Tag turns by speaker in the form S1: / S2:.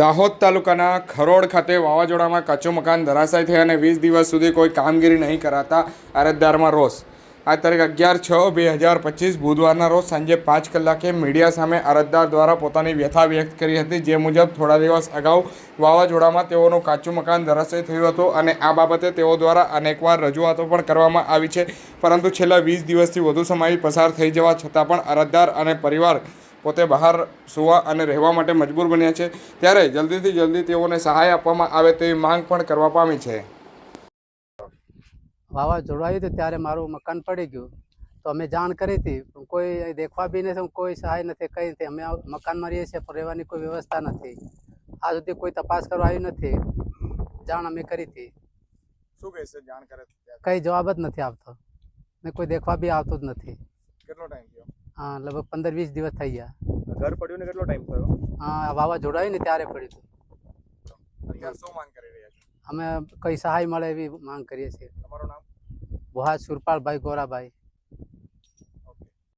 S1: દાહોદ તાલુકાના ખરોડ ખાતે વાવાઝોડામાં કાચું મકાન ધરાશાય થઈ અને વીસ દિવસ સુધી કોઈ કામગીરી નહીં કરાતા અરજદારમાં રોષ. આ તારીખ અગિયાર છ બે હજાર પચીસ બુધવારના રોજ સાંજે પાંચ કલાકે મીડિયા સામે અરજદાર દ્વારા પોતાની વ્યથા વ્યક્ત કરી હતી. જે મુજબ થોડા દિવસ અગાઉ વાવાઝોડામાં તેઓનું કાચું મકાન ધરાશય થયું હતું અને આ બાબતે તેઓ દ્વારા અનેકવાર રજૂઆતો પણ કરવામાં આવી છે. પરંતુ છેલ્લા વીસ દિવસથી વધુ સમય પસાર થઈ જવા છતાં પણ અરજદાર અને પરિવાર પોતે બહાર સુવા અને રહેવા માટે મજબૂર બન્યા છે. ત્યારે જલ્દીથી જલ્દી તેઓને સહાય આપવામાં આવે તેવી માંગ પણ કરવા પામી છે.
S2: વાવાઝોડું આવ્યું હતું ત્યારે મારું મકાન પડી ગયું. તો અમે જાણ કરી હતી પણ કોઈ દેખવા બી નથી કોઈ સહાય નથી કંઈ નથી અમે મકાનમાં રહીએ છીએ પણ રહેવાની કોઈ વ્યવસ્થા નથી. આ સુધી કોઈ તપાસ કરવા આવી નથી. જાણ અમે કરી હતી.
S1: શું કહેશે જાણ કરે
S2: કંઈ જવાબ જ નથી આવતો. ને કોઈ દેખવા બી આવતું જ નથી.
S1: કેટલો ટાઈમ થયો?
S2: હા લગભગ પંદર વીસ દિવસ થઈ ગયા.
S1: ઘર પડ્યું ને કેટલો ટાઈમ થયો?
S2: હા વાવાઝોડું આવ્યું ને ત્યારે પડ્યું હતું.
S1: શું માંગ કરી રહ્યા છો?
S2: અમે કઈ સહાય મળે એવી માંગ કરીએ છીએ.
S1: તમારું નામ?
S2: ભુહાજ સુરપાલભાઈ ગોરાભાઈ.